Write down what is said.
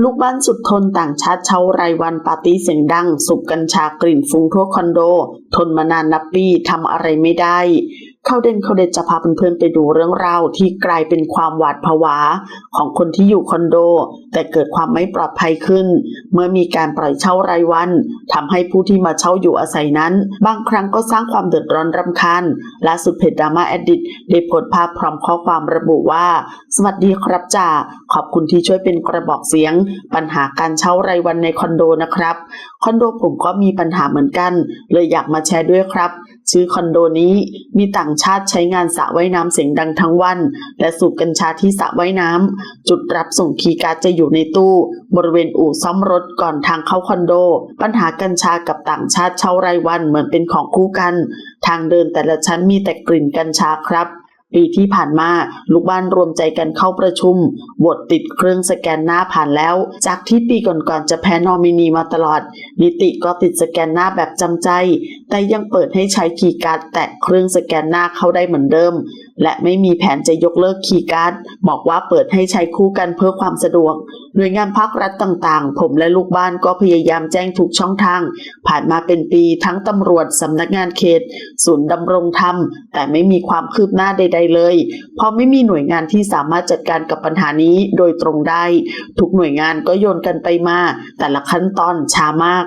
ลูกบ้านสุดทนต่างชาติเช่ารายวันปาร์ตี้เสียงดัง สุบกัญชากลิ่นฟุ้งทั่วคอนโด ทนมานานนับปีทำอะไรไม่ได้ ข้าเด่นเขาเด็ดจะพาเพื่อนๆไปดูเรื่องราวที่กลายเป็นความหวาดผวาของคนที่อยู่คอนโด แต่เกิดความไม่ปลอดภัยขึ้น เมื่อมีการปล่อยเช่ารายวันทำให้ผู้ที่มาเช่าอยู่อาศัยนั้น บางครั้งก็สร้างความเดือดร้อนรำคาญล่าสุดเพจดราม่าแอดดิตได้โพสต์ภาพพร้อมข้อความระบุว่า สวัสดีครับจ่าขอบคุณที่ช่วยเป็นกระบอกเสียง ปัญหาการเช่ารายวันในคอนโดนะครับ คอนโดผมก็มีปัญหาเหมือนกัน เลยอยากมาแชร์ด้วยครับ ชื่อคอนโดนี้ มีต่างชาติใช้งานสระว่ายน้ำเสียงดังทั้งวัน และสูบกัญชาที่สระว่ายน้ำจุดรับส่งคีย์การ์ดจะอยู่ในตู้ บริเวณอู่ซ่อมรถก่อนทางเข้าคอนโด ปัญหากัญชากับต่างชาติเช่ารายวันเหมือนเป็นของคู่กัน ทางเดินแต่ละชั้นมีแต่กลิ่นกัญชาครับปีที่ผ่านมาลูกบ้านรวมใจกันเข้าประชุมโหวตติดเครื่องสแกนหน้าผ่านแล้ว จากที่ปีก่อนๆจะแพ้นอมินีมาตลอด นิติก็ติดสแกนหน้าแบบจำใจ แต่ยังเปิดให้ใช้คีย์การ์ดแตะเครื่องสแกนหน้าเข้าได้เหมือนเดิม และไม่มีแผนจะยกเลิกคีย์การ์ดบอกว่าเปิดให้ใช้คู่กันเพื่อความสะดวก หน่วยงานภาครัฐต่างๆ ผมและลูกบ้านก็พยายามแจ้งทุกช่องทาง ผ่านมาเป็นปีทั้งตำรวจสำนักงานเขต ศูนย์ดำรงธรรม แต่ไม่มีความคืบหน้าใด ๆ เลย เพราะไม่มีหน่วยงานที่สามารถจัดการกับปัญหานี้โดยตรงได้ ทุกหน่วยงานก็โยนกันไปมา แต่ละขั้นตอนช้ามาก